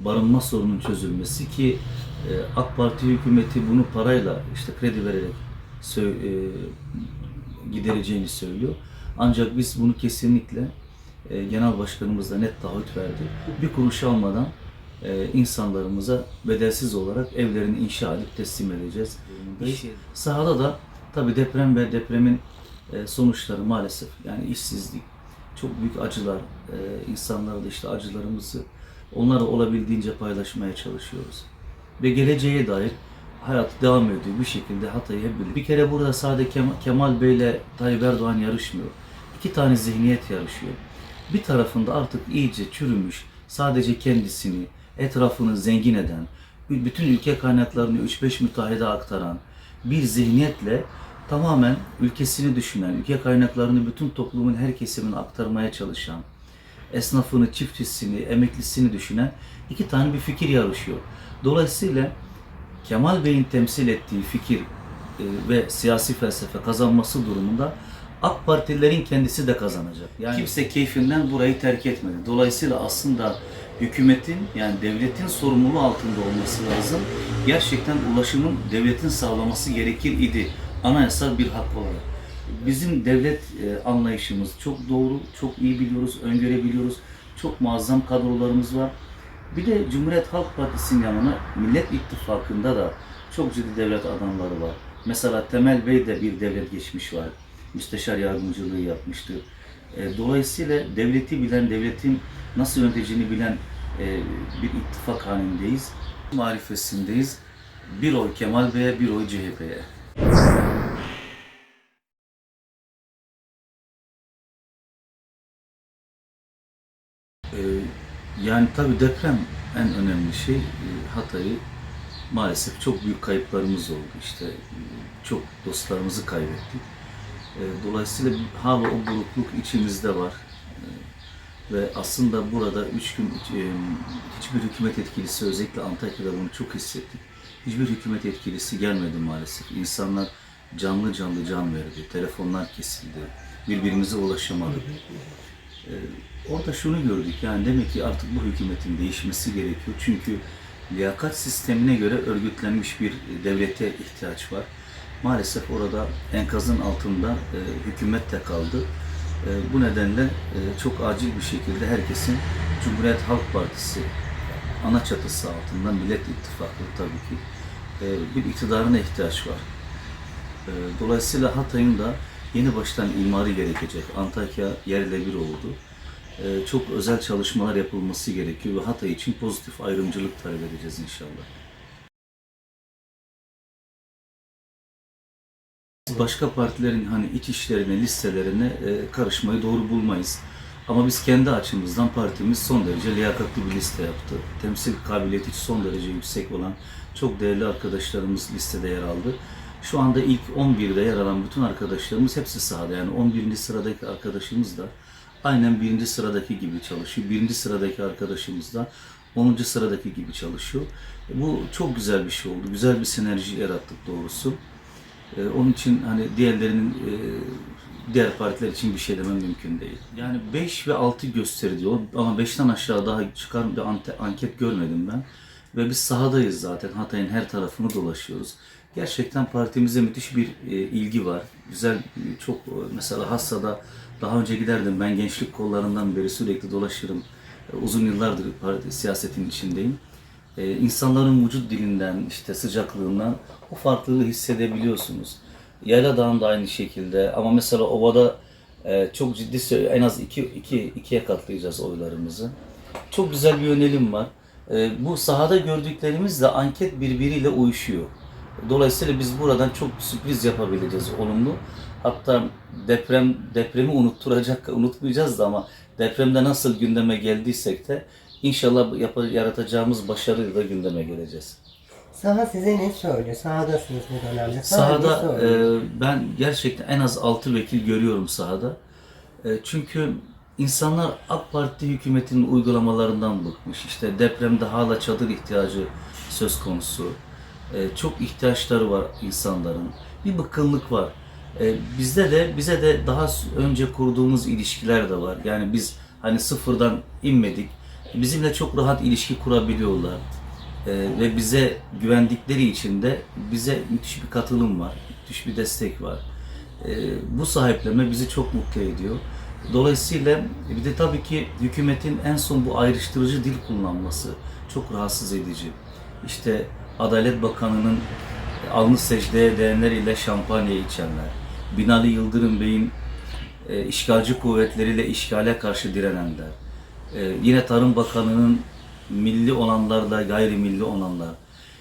Barınma sorunun çözülmesi ki e, AK Parti hükümeti bunu parayla işte kredi vererek e, gidereceğini söylüyor. Ancak biz bunu kesinlikle e, genel başkanımız da net taahhüt verdi. Bir kuruş almadan insanlarımıza bedelsiz olarak evlerini inşa edip teslim edeceğiz. İş- Sahada da tabi deprem ve depremin sonuçları maalesef yani işsizlik, çok büyük acılar, insanlara da işte acılarımızı onlarla olabildiğince paylaşmaya çalışıyoruz. Ve geleceğe dair hayat devam ediyor bir şekilde Hatay'ı hep birlikte. Bir kere burada sadece Kem- Kemal Bey ile Tayyip Erdoğan yarışmıyor. İki tane zihniyet yarışıyor. Bir tarafında artık iyice çürümüş, sadece kendisini, etrafını zengin eden, bütün ülke kaynaklarını 3-5 müteahhide aktaran bir zihniyetle tamamen ülkesini düşünen, ülke kaynaklarını bütün toplumun her kesimine aktarmaya çalışan, esnafını, çiftçisini, emeklisini düşünen iki tane bir fikir yarışıyor. Dolayısıyla Kemal Bey'in temsil ettiği fikir e, ve siyasi felsefe kazanması durumunda AK Partililerin kendisi de kazanacak. Yani kimse keyfinden burayı terk etmedi. Dolayısıyla aslında hükümetin yani devletin sorumluluğu altında olması lazım. Gerçekten ulaşımın devletin sağlaması gerekir idi. Anayasal bir hak olarak. Bizim devlet e, anlayışımız çok doğru, çok iyi biliyoruz, öngörebiliyoruz. Çok muazzam kadrolarımız var. Bir de Cumhuriyet Halk Partisi'nin yanına Millet İttifakı'nda da çok ciddi devlet adamları var. Mesela Temel Bey de bir devlet geçmiş var. Müsteşar yardımcılığı yapmıştı. E, Dolayısıyla devleti bilen, devletin nasıl yöneteceğini bilen e, bir ittifak halindeyiz. Marifesindeyiz. Bir oy Kemal Bey'e, bir oy CHP'ye. Yani tabii deprem en önemli şey. Ee, Hatay'ı maalesef çok büyük kayıplarımız oldu. İşte e, çok dostlarımızı kaybettik. Ee, Dolayısıyla hala o burukluk içimizde var. Ve aslında burada üç gün e, hiçbir hükümet etkilisi özellikle Antakya'da bunu çok hissettik. Hiçbir hükümet etkilisi gelmedi maalesef. İnsanlar canlı canlı can verdi. Telefonlar kesildi. Birbirimize ulaşamadık. Ee, orada şunu gördük yani demek ki artık bu hükümetin değişmesi gerekiyor. Çünkü liyakat sistemine göre örgütlenmiş bir devlete ihtiyaç var. Maalesef orada enkazın altında e, hükümet de kaldı. E, bu nedenle e, çok acil bir şekilde herkesin Cumhuriyet Halk Partisi ana çatısı altında Millet İttifakı tabii ki e, bir iktidarına ihtiyaç var. E, Dolayısıyla Hatay'ın da yeni baştan imarı gerekecek. Antakya yerle bir oldu. E, Çok özel çalışmalar yapılması gerekiyor ve Hatay için pozitif ayrımcılık talep edeceğiz inşallah. Başka partilerin hani iç işlerine, listelerine e, karışmayı doğru bulmayız. Ama biz kendi açımızdan partimiz son derece liyakatli bir liste yaptı. Temsil kabiliyeti son derece yüksek olan çok değerli arkadaşlarımız listede yer aldı. Şu anda ilk 11'de yer alan bütün arkadaşlarımız hepsi sahada. Yani 11. sıradaki arkadaşımız da aynen birinci sıradaki gibi çalışıyor. Birinci sıradaki arkadaşımız da 10. sıradaki gibi çalışıyor. Bu çok güzel bir şey oldu. Güzel bir sinerji yarattık doğrusu. Ee, onun için hani diğerlerinin e, diğer partiler için bir şey demem mümkün değil. Yani 5 ve 6 gösteriyor ama 5'ten aşağı daha çıkan bir anket görmedim ben. Ve biz sahadayız zaten. Hatay'ın her tarafını dolaşıyoruz. Gerçekten partimize müthiş bir e, ilgi var. Güzel, çok e, mesela Hassa'da daha önce giderdim. Ben gençlik kollarından beri sürekli dolaşırım. E, uzun yıllardır parti, siyasetin içindeyim e, insanların vücut dilinden, işte sıcaklığından o farklılığı hissedebiliyorsunuz. Yayla Dağı'nda aynı şekilde ama mesela Ova'da e, çok ciddi en az iki, iki, ikiye katlayacağız oylarımızı. Çok güzel bir yönelim var. E, bu sahada gördüklerimizle anket birbiriyle uyuşuyor. Dolayısıyla biz buradan çok sürpriz yapabileceğiz olumlu. Hatta deprem depremi unutturacak, unutmayacağız da ama depremde nasıl gündeme geldiysek de inşallah yap- yaratacağımız başarıyla da gündeme geleceğiz. Saha size ne söylüyor? Sahadasınız bu dönemde. Saha Sahada e, ben gerçekten en az 6 vekil görüyorum sahada. E, çünkü insanlar AK Parti hükümetinin uygulamalarından bıkmış. İşte depremde hala çadır ihtiyacı söz konusu. E, çok ihtiyaçları var insanların. Bir bıkkınlık var. E, bizde de bize de daha önce kurduğumuz ilişkiler de var. Yani biz hani sıfırdan inmedik. bizimle çok rahat ilişki kurabiliyorlar. Ee, ve bize güvendikleri için de bize müthiş bir katılım var, müthiş bir destek var. Bu sahipleme bizi çok mutlu ediyor. Dolayısıyla bir de tabii ki hükümetin en son bu ayrıştırıcı dil kullanması çok rahatsız edici. İşte Adalet Bakanı'nın alnı secdeye değenleriyle şampanya içenler, Binali Yıldırım Bey'in e, işgalci kuvvetleriyle işgale karşı direnenler, e, yine Tarım Bakanı'nın milli olanlarla gayrimilli olanlar.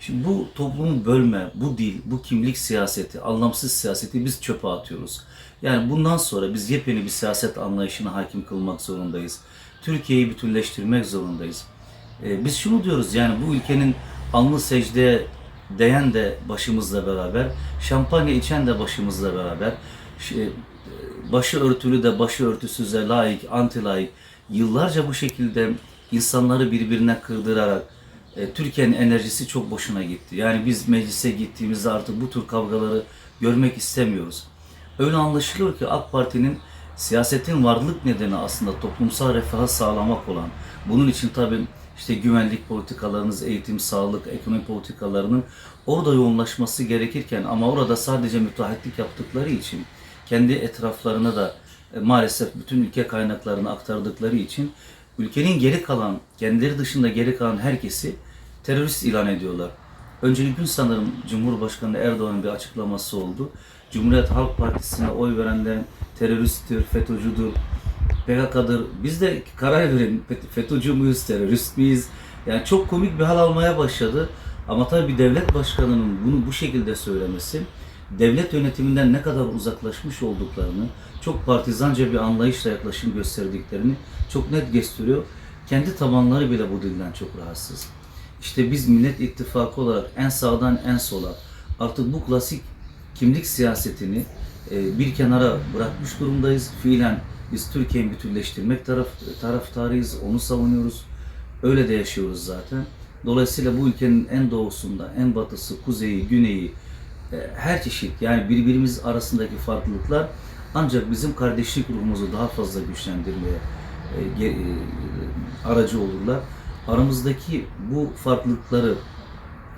Şimdi bu toplumu bölme, bu dil, bu kimlik siyaseti, anlamsız siyaseti biz çöpe atıyoruz. Yani bundan sonra biz yepyeni bir siyaset anlayışına hakim kılmak zorundayız. Türkiye'yi bütünleştirmek zorundayız. E, biz şunu diyoruz yani bu ülkenin alnı secdeye değen de başımızla beraber, şampanya içen de başımızla beraber, şey, başı örtülü de başı örtüsüze layık, anti yıllarca bu şekilde insanları birbirine kırdırarak e, Türkiye'nin enerjisi çok boşuna gitti. Yani biz meclise gittiğimizde artık bu tür kavgaları görmek istemiyoruz. Öyle anlaşılıyor ki AK Parti'nin siyasetin varlık nedeni aslında toplumsal refahı sağlamak olan, bunun için tabii işte güvenlik politikalarınız, eğitim, sağlık, ekonomi politikalarının orada yoğunlaşması gerekirken ama orada sadece müteahhitlik yaptıkları için kendi etraflarına da e, maalesef bütün ülke kaynaklarını aktardıkları için ülkenin geri kalan, kendileri dışında geri kalan herkesi terörist ilan ediyorlar. Önceki gün sanırım Cumhurbaşkanı Erdoğan'ın bir açıklaması oldu. Cumhuriyet Halk Partisi'ne oy verenlerin teröristtir, FETÖ'cüdür, PKK'dır. Biz de karar verin FETÖ'cü müyüz, terörist miyiz? Yani çok komik bir hal almaya başladı. Ama tabii bir devlet başkanının bunu bu şekilde söylemesi devlet yönetiminden ne kadar uzaklaşmış olduklarını, çok partizanca bir anlayışla yaklaşım gösterdiklerini çok net gösteriyor. Kendi tabanları bile bu dilden çok rahatsız. İşte biz Millet İttifakı olarak en sağdan en sola artık bu klasik kimlik siyasetini e, bir kenara bırakmış durumdayız. Fiilen biz Türkiye'yi bütünleştirmek taraf, taraftarıyız, onu savunuyoruz. Öyle de yaşıyoruz zaten. Dolayısıyla bu ülkenin en doğusunda, en batısı, kuzeyi, güneyi, e, her çeşit yani birbirimiz arasındaki farklılıklar ancak bizim kardeşlik ruhumuzu daha fazla güçlendirmeye e, e, aracı olurlar. Aramızdaki bu farklılıkları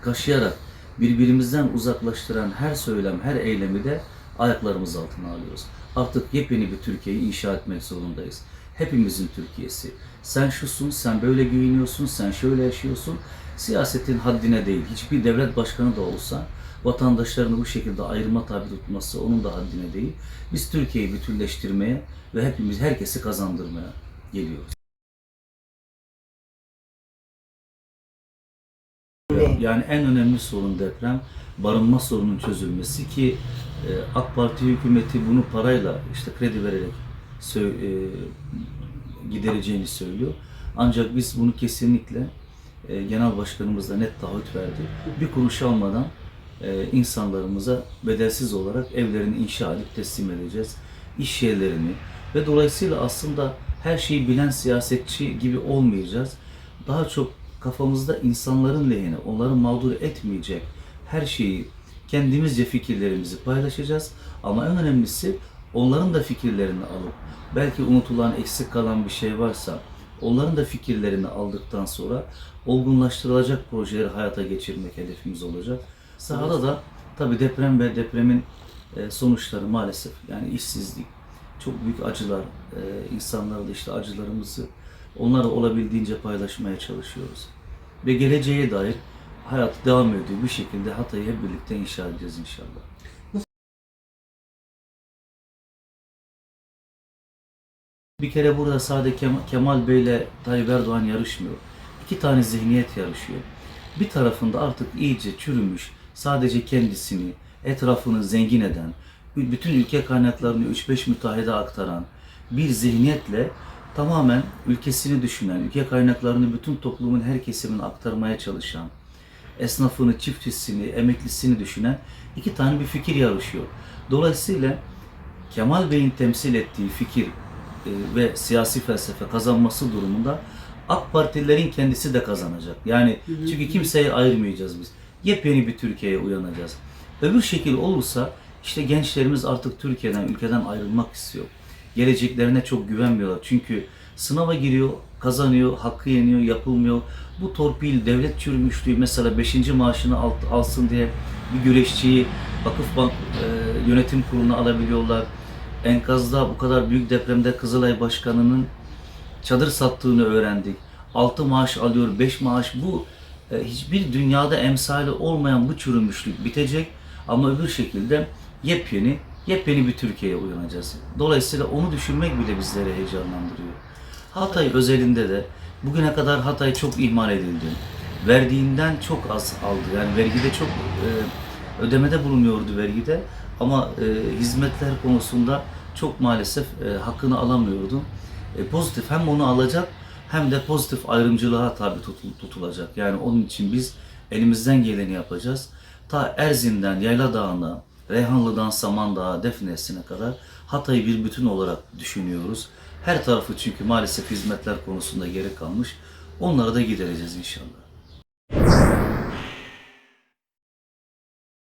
kaşıyarak birbirimizden uzaklaştıran her söylem, her eylemi de ayaklarımız altına alıyoruz. Artık yepyeni bir Türkiye'yi inşa etmek zorundayız. Hepimizin Türkiye'si. Sen şusun, sen böyle giyiniyorsun, sen şöyle yaşıyorsun. Siyasetin haddine değil. Hiçbir devlet başkanı da olsa vatandaşlarını bu şekilde ayrıma tabi tutması onun da haddine değil. Biz Türkiye'yi bütünleştirmeye ve hepimiz herkesi kazandırmaya geliyoruz. Yani en önemli sorun deprem, barınma sorunun çözülmesi ki AK Parti hükümeti bunu parayla işte kredi vererek e, gidereceğini söylüyor. Ancak biz bunu kesinlikle e, genel başkanımız da net taahhüt verdi. Bir kuruş almadan e, insanlarımıza bedelsiz olarak evlerini inşa edip teslim edeceğiz. İş yerlerini ve dolayısıyla aslında her şeyi bilen siyasetçi gibi olmayacağız. Daha çok kafamızda insanların lehine, onları mağdur etmeyecek her şeyi kendimizce fikirlerimizi paylaşacağız. Ama en önemlisi onların da fikirlerini alıp belki unutulan, eksik kalan bir şey varsa onların da fikirlerini aldıktan sonra olgunlaştırılacak projeleri hayata geçirmek hedefimiz olacak. Sahada da tabii deprem ve depremin e, sonuçları maalesef yani işsizlik, çok büyük acılar, e, insanlarla işte acılarımızı onlarla olabildiğince paylaşmaya çalışıyoruz. Ve geleceğe dair hayat devam ediyor. Bir şekilde Hatay'ı hep birlikte inşa edeceğiz inşallah. Bir kere burada sadece Kem- Kemal Bey ile Tayyip Erdoğan yarışmıyor. İki tane zihniyet yarışıyor. Bir tarafında artık iyice çürümüş, sadece kendisini, etrafını zengin eden, bütün ülke kaynaklarını 3-5 müteahhide aktaran bir zihniyetle tamamen ülkesini düşünen, ülke kaynaklarını bütün toplumun her kesimine aktarmaya çalışan, esnafını, çiftçisini, emeklisini düşünen iki tane bir fikir yarışıyor. Dolayısıyla Kemal Bey'in temsil ettiği fikir e, ve siyasi felsefe kazanması durumunda AK Partililerin kendisi de kazanacak. Yani çünkü kimseyi ayırmayacağız biz. Yepyeni bir Türkiye'ye uyanacağız. Öbür şekil olursa işte gençlerimiz artık Türkiye'den, ülkeden ayrılmak istiyor. Geleceklerine çok güvenmiyorlar. Çünkü sınava giriyor, kazanıyor, hakkı yeniyor, yapılmıyor. Bu torpil, devlet çürümüşlüğü mesela 5. maaşını al- alsın diye bir güreşçiyi Vakıfbank e, yönetim kuruluna alabiliyorlar. Enkazda bu kadar büyük depremde Kızılay Başkanı'nın çadır sattığını öğrendik. 6 maaş alıyor, 5 maaş bu e, hiçbir dünyada emsali olmayan bu çürümüşlük bitecek ama öbür şekilde yepyeni yepyeni bir Türkiye'ye uyanacağız. Dolayısıyla onu düşünmek bile bizleri heyecanlandırıyor. Hatay özelinde de bugüne kadar Hatay çok ihmal edildi. Verdiğinden çok az aldı. Yani vergide çok e, ödemede bulunuyordu vergide ama e, hizmetler konusunda çok maalesef e, hakkını alamıyordu. E, pozitif hem onu alacak hem de pozitif ayrımcılığa tabi tutul- tutulacak. Yani onun için biz elimizden geleni yapacağız. Ta Erzin'den Yayla Dağı'na, Reyhanlı'dan Samandağ'a, Defne'sine kadar Hatay'ı bir bütün olarak düşünüyoruz. Her tarafı çünkü maalesef hizmetler konusunda geri kalmış. Onları da gidereceğiz inşallah.